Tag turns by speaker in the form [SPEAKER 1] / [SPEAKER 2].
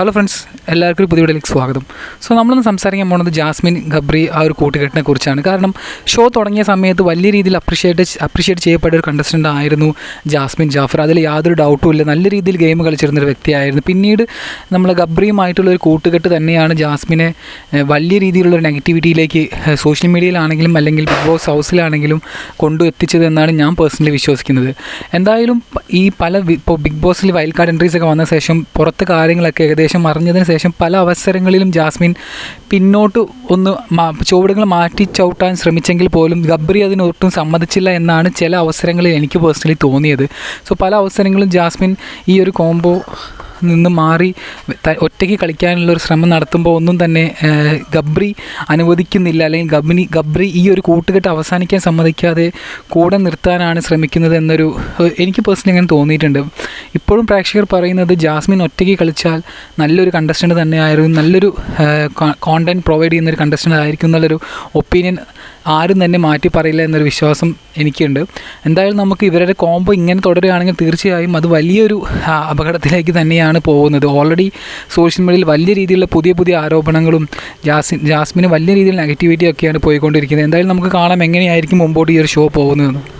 [SPEAKER 1] Hello friends എല്ലാവർക്കും പുതിയ വീഡിയോയിലേക്ക് സ്വാഗതം. സോ നമ്മളൊന്ന് സംസാരിക്കാൻ പോകുന്നത് ജാസ്മിൻ ഗബ്രി ആ ഒരു കൂട്ടുകെട്ടിനെ കുറിച്ചാണ്. കാരണം ഷോ തുടങ്ങിയ സമയത്ത് വലിയ രീതിയിൽ അപ്രിഷ്യേറ്റ് അപ്രിഷ്യേറ്റ് ചെയ്യപ്പെട്ട ഒരു കണ്ടസ്റ്റന്റ് ആയിരുന്നു ജാസ്മിൻ ജാഫർ. അതിൽ യാതൊരു ഡൗട്ടും ഇല്ല. നല്ല രീതിയിൽ ഗെയിം കളിച്ചിരുന്നൊരു വ്യക്തിയായിരുന്നു. പിന്നീട് നമ്മൾ ഗബ്രിയുമായിട്ടുള്ള ഒരു കൂട്ടുകെട്ട് തന്നെയാണ് ജാസ്മിനെ വലിയ രീതിയിലുള്ള നെഗറ്റിവിറ്റിയിലേക്ക് സോഷ്യൽ മീഡിയയിലാണെങ്കിലും അല്ലെങ്കിൽ ബിഗ് ബോസ് ഹൗസിലാണെങ്കിലും കൊണ്ടു എത്തിച്ചത് എന്നാണ് ഞാൻ പേഴ്സണലി വിശ്വസിക്കുന്നത്. എന്തായാലും ഈ പല ഇപ്പോൾ ബിഗ് ബോസിൽ വൈൽഡ് കാർഡ് എൻട്രീസ് ഒക്കെ വന്ന ശേഷം പുറത്ത് കാര്യങ്ങളൊക്കെ ഏകദേശം അറിഞ്ഞതിന് ശേഷം പല അവസരങ്ങളിലും ജാസ്മിൻ പിന്നോട്ട് ഒന്ന് ചുവടുകൾ മാറ്റി ചവിട്ടാൻ ശ്രമിച്ചെങ്കിൽ പോലും ഗബ്രി അതിനൊട്ടും സമ്മതിച്ചില്ല എന്നാണ് ചില അവസരങ്ങളിൽ എനിക്ക് പേഴ്സണലി തോന്നിയത്. സോ പല അവസരങ്ങളും ജാസ്മിൻ ഈ ഒരു കോംബോ നിന്ന് മാറി ഒറ്റയ്ക്ക് കളിക്കാനുള്ള ഒരു ശ്രമം നടത്തുമ്പോൾ ഒന്നും തന്നെ ഗബ്രി അനുവദിക്കുന്നില്ല. അല്ലെങ്കിൽ ഗബ്നി ഗബ്രി ഈ ഒരു കൂട്ടുകെട്ട് അവസാനിക്കാൻ സമ്മതിക്കാതെ കൂടെ നിർത്താനാണ് ശ്രമിക്കുന്നത് എന്നൊരു എനിക്ക് പേഴ്സണലി അങ്ങനെ തോന്നിയിട്ടുണ്ട്. ഇപ്പോഴും പ്രേക്ഷകർ പറയുന്നത് ജാസ്മിൻ ഒറ്റയ്ക്ക് കളിച്ചാൽ നല്ലൊരു കണ്ടസ്റ്റന്റ് തന്നെയായിരുന്നു. നല്ലൊരു കോണ്ടന്റ് പ്രൊവൈഡ് ചെയ്യുന്നൊരു കണ്ടസ്റ്റന്റ് ആയിരിക്കും എന്നുള്ളൊരു ഒപ്പീനിയൻ ആരും തന്നെ മാറ്റി പറയില്ല എന്നൊരു വിശ്വാസം എനിക്കുണ്ട്. എന്തായാലും നമുക്ക് ഇവരുടെ കോംബോ ഇങ്ങനെ തുടരുകയാണെങ്കിൽ തീർച്ചയായും അത് വലിയൊരു അപകടത്തിലേക്ക് തന്നെയാണ് പോകുന്നത്. ഓൾറെഡി സോഷ്യൽ മീഡിയയിൽ വലിയ രീതിയിലുള്ള പുതിയ പുതിയ ആരോപണങ്ങളും ജാസ്മിൻ ജാസ്മിന് വലിയ രീതിയിൽ നെഗറ്റിവിറ്റി ഒക്കെയാണ് പോയിക്കൊണ്ടിരിക്കുന്നത്. എന്തായാലും നമുക്ക് കാണാം എങ്ങനെയായിരിക്കും മുമ്പോട്ട് ഈ ഒരു ഷോ പോകുന്നതെന്ന്.